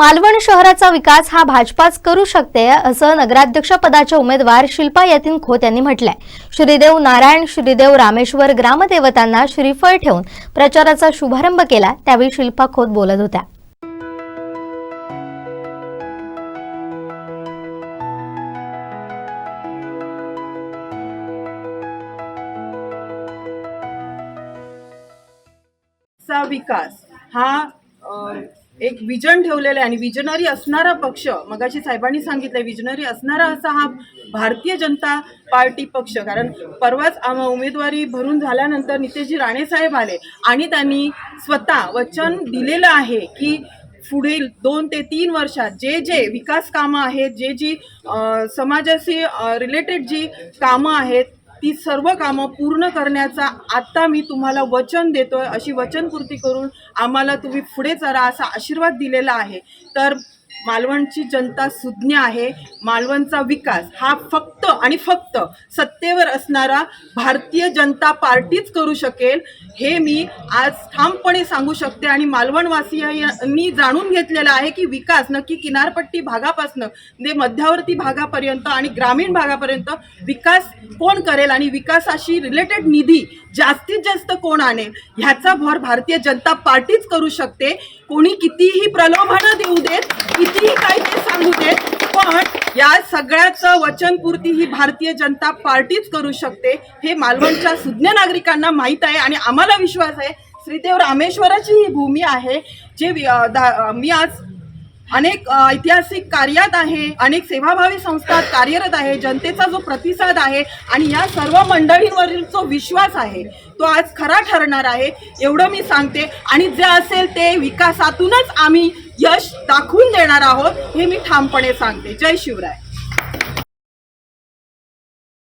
मालवण शहराचा विकास हा भाजपाच करू शकते असं नगराध्यक्ष पदाच्या उमेदवार शिल्पा यतीन खोत यांनी म्हटलंय. श्रीदेव नारायण श्रीदेव रामेश्वर ग्रामदेवतांना श्रीफळ ठेवून प्रचाराचा शुभारंभ केला त्यावेळी शिल्पा खोत बोलत होत्या. विकास हा एक विजन ठेवलेलं आहे आणि विजनरी असणारा पक्ष मगाशी साहेबांनी सांगितलं विजनरी असणारा असा हा भारतीय जनता पार्टी पक्ष. कारण परवाच आम- उमेदवारी भरून झाल्यानंतर नितेशजी राणे साहेब आले आणि त्यांनी स्वतः वचन दिलेलं आहे की पुढील दोन ते तीन वर्षात जे जे विकास कामं आहेत जे जी समाजाशी रिलेटेड जी कामं आहेत ती सर्व कामं पूर्ण करण्याचा आत्ता मी तुम्हाला वचन देतोय. अशी वचनपूर्ती करून आम्हाला तुम्ही पुढे चरा असा आशीर्वाद दिलेला आहे. तर मालवणची जनता सुज्ञ आहे. मालवणचा विकास हा फक्त आणि फक्त सत्तेवर असणारा भारतीय जनता पार्टीच करू शकेल हे मी आज ठामपणे सांगू शकते. आणि मालवणवासियांनी जाणून घेतलेलं आहे की विकास नक्की किनारपट्टी भागापासनं म्हणजे मध्यावर्ती भागापर्यंत आणि ग्रामीण भागापर्यंत विकास कोण करेल आणि विकासाशी रिलेटेड निधी जास्तीत जास्त कोण आणेल ह्याचा भर भारतीय जनता पार्टीच करू शकते. कोणी कितीही प्रलोभनं देऊ देत कितीही काही ते सांगू देत पण या सगळ्याचं वचनपूर्ती ही भारतीय जनता पार्टीच करू शकते. हे मालवणच्या सुज्ञ नागरिकांना माहीत आहे आणि आम्हाला विश्वास आहे. श्रीदेव रामेश्वराची ही भूमी आहे. जे वि- दा- मी आज अनेक ऐतिहासिक कार्यात आहे अनेक सेवाभावी संस्थात कार्यरत आहे जनतेचा जो प्रतिसाद आहे आणि या सर्व मंडळींवरील जो विश्वास आहे तो आज खरा ठरणार आहे एवढं मी सांगते. आणि जे असेल ते विकासातूनच आम्ही यश दाखवून देणार आहोत हे मी ठामपणे सांगते. जय शिवराय.